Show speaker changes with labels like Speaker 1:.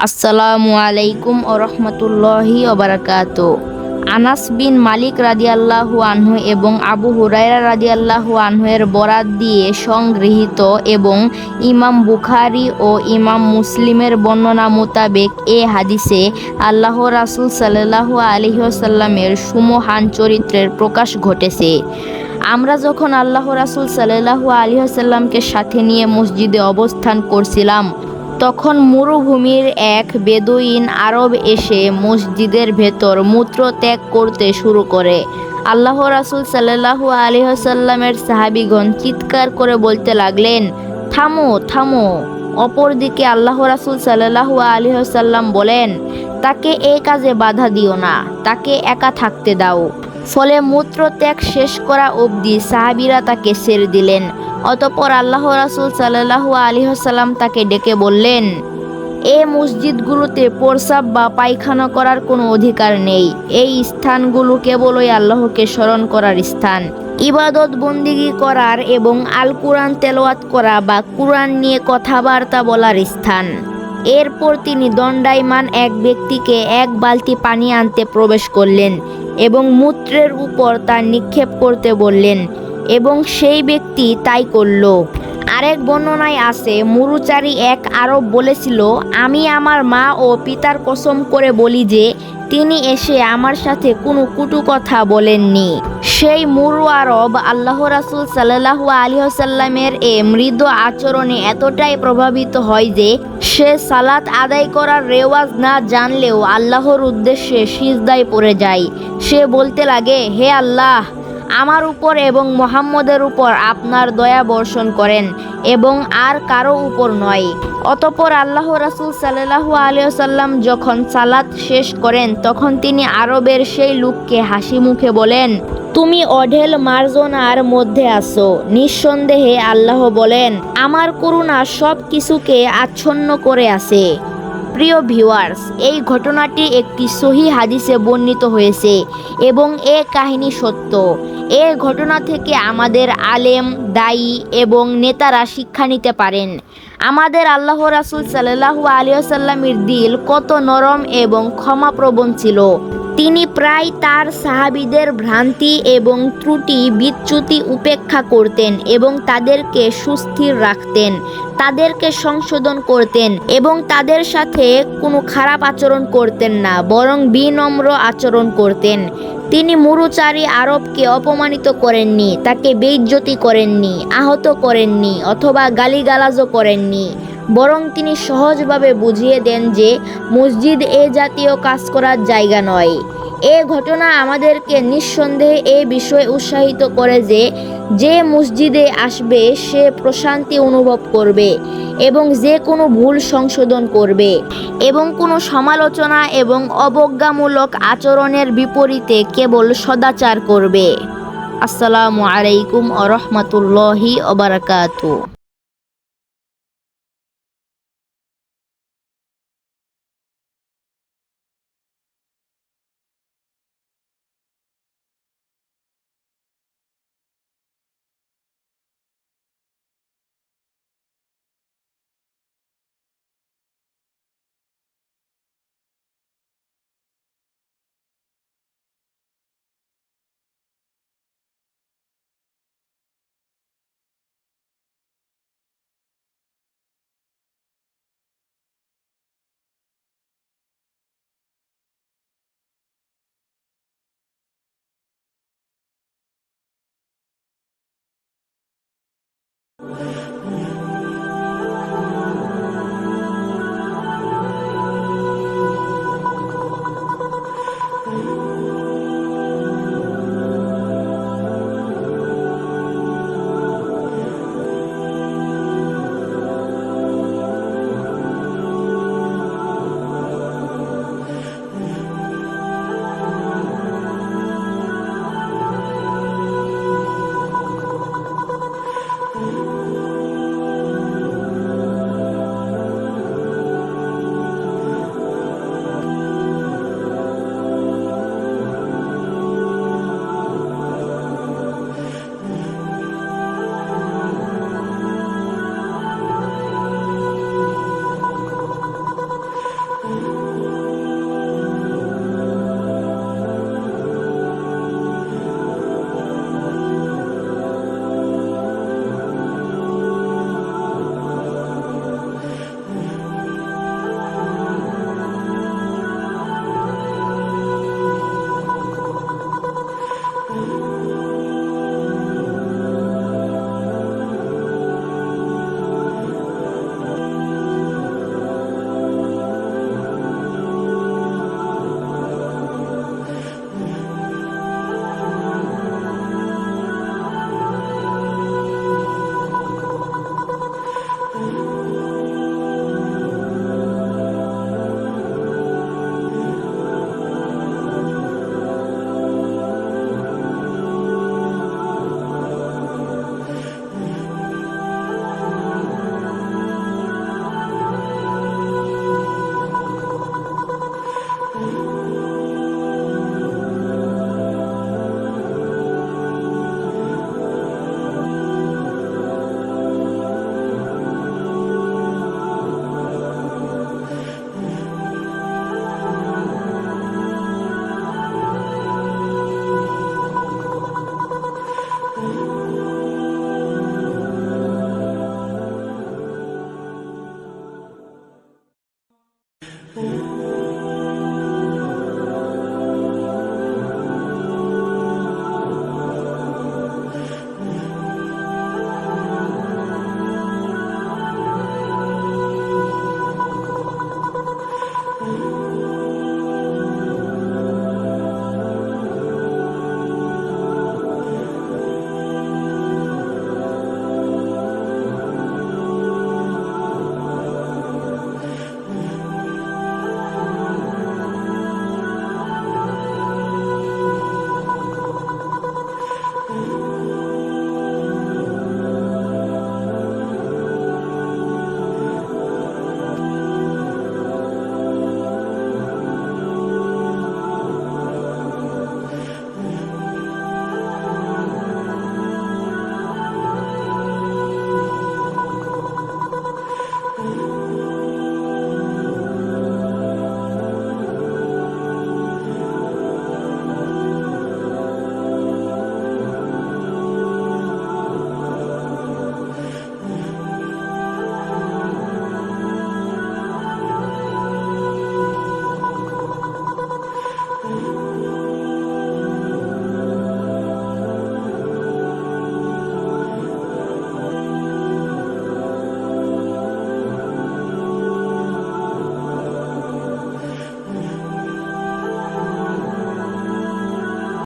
Speaker 1: আসসালামু আলাইকুম ও রহমতুল্লাহি ওবরাকাত আনাস বিন মালিক রাদিয়াল্লাহু আনহু এবং আবু হুরায়রা রাদিয়াল্লাহু আনহু এর বরাত দিয়ে সংগৃহীত এবং ইমাম বুখারি ও ইমাম মুসলিমের বর্ণনা মোতাবেক এ হাদিসে আল্লাহ রাসূল সাল্লাল্লাহু আলাইহি ওয়াসাল্লামের সুমহান চরিত্রের প্রকাশ ঘটেছে। আমরা যখন আল্লাহ রাসূল সাল্লাল্লাহু আলাইহি ওয়াসাল্লামকে সাথে নিয়ে মসজিদে অবস্থান করছিলাম তখন মরুভূমির এক বেদুইন আরব এসে মসজিদের ভেতর মূত্র ত্যাগ করতে শুরু করে। আল্লাহ রাসূল সাল্লাল্লাহু আলাইহি ওয়াসাল্লামের সাহাবীগণ চিৎকার করে বলতে লাগলেন, থামো থামো। অপরদিকে আল্লাহ রাসূল সাল্লাল্লাহু আলাইহি ওয়াসাল্লাম বলেন, তাকে এই কাজে বাধা দিও না, তাকে একা থাকতে দাও। ফলে মূত্রত্যাগ শেষ করা অবধি সাহাবীরা তাকে ছেড়ে দিলেন। অতপর আল্লাহ রাসূল সাল্লাল্লাহু আলাইহি ওয়াসাল্লাম তাকে ডেকে বললেন, এ মসজিদগুলোতে প্রসাব বা পায়খানা করার কোনো অধিকার নেই। এই স্থানগুলো কেবলই আল্লাহকে স্মরণ করার স্থান। ইবাদত বন্দিগি করার এবং আল কুরআন তেলাওয়াত করা বা কুরআন নিয়ে কথাবার্তা বলার স্থান। এরপর তিনি দণ্ডায়মান এক ব্যক্তিকে এক বালতি পানি আনতে প্রবেশ করলেন এবং মূত্রের উপর তা নিক্ষেপ করতে বললেন এবং সেই ব্যক্তি তাই করল। আরেক বর্ণনায় আছে, মুরুচারী এক আরব বলেছিল, আমি আমার মা ও পিতার কসম করে বলি যে, তিনি এসে আমার সাথে কোনো কুটু কথা বলেননি। সেই মুরু আরব আল্লাহ রাসুল সাল্লাহু আলিহসাল্লামের এ মৃদু আচরণে এতটাই প্রভাবিত হয় যে, সে সালাত আদায় করার রেওয়াজ না জানলেও আল্লাহর উদ্দেশ্যে সিজদায় পড়ে যায়। সে বলতে লাগে, হে আল্লাহ আমার উপর এবং মোহাম্মদের উপর আপনার দয়া বর্ষণ করেন এবং আর কারও উপর নয়। অতপর আল্লাহ রাসুল সাল্লাহু আলিয়াল্লাম যখন সালাত শেষ করেন, তখন তিনি আরবের সেই লোককে হাসি মুখে বলেন, তুমি অঢেল মার্জনার মধ্যে আছো। নিঃসন্দেহে আল্লাহ বলেন, আমার করুণা সব কিছুকে আচ্ছন্ন করে আছে। প্রিয় ভিউয়ার্স, এই ঘটনাটি একটি সহি হাদিসে বর্ণিত হয়েছে এবং এ কাহিনী সত্য। এ ঘটনা থেকে আমাদের আলেম, দায়ী এবং নেতারা শিক্ষা নিতে পারেন। আমাদের আল্লাহ রাসুল সাল্লাহু আলিয়াসাল্লামের দিল কত নরম এবং ক্ষমাপ্রবণ ছিল। তিনি প্রায় তার সাহাবিদের ভ্রান্তি এবং ত্রুটি বিচ্যুতি উপেক্ষা করতেন এবং তাদেরকে সুস্থির রাখতেন, তাদেরকে সংশোধন করতেন এবং তাদের সাথে কোনো খারাপ আচরণ করতেন না, বরং বিনম্র আচরণ করতেন। তিনি মুরুচারী আরবকে অপমানিত করেননি, তাকে বেইজ্জতি করেননি, আহত করেননি অথবা গালিগালাজও করেননি। বরং তিনি সহজভাবে বুঝিয়ে দেন যে মসজিদ এ জাতীয় কাজ করার জায়গা নয়। এ ঘটনা আমাদেরকে নিঃসন্দেহে এ বিষয়ে উৎসাহিত করে যে যে মসজিদে আসবে সে প্রশান্তি অনুভব করবে এবং যে কোনো ভুল সংশোধন করবে এবং কোনো সমালোচনা এবং অবজ্ঞামূলক আচরণের বিপরীতে কেবল সদাচার করবে। আসসালামু আলাইকুম আ রহমতুল্লাহি Oh.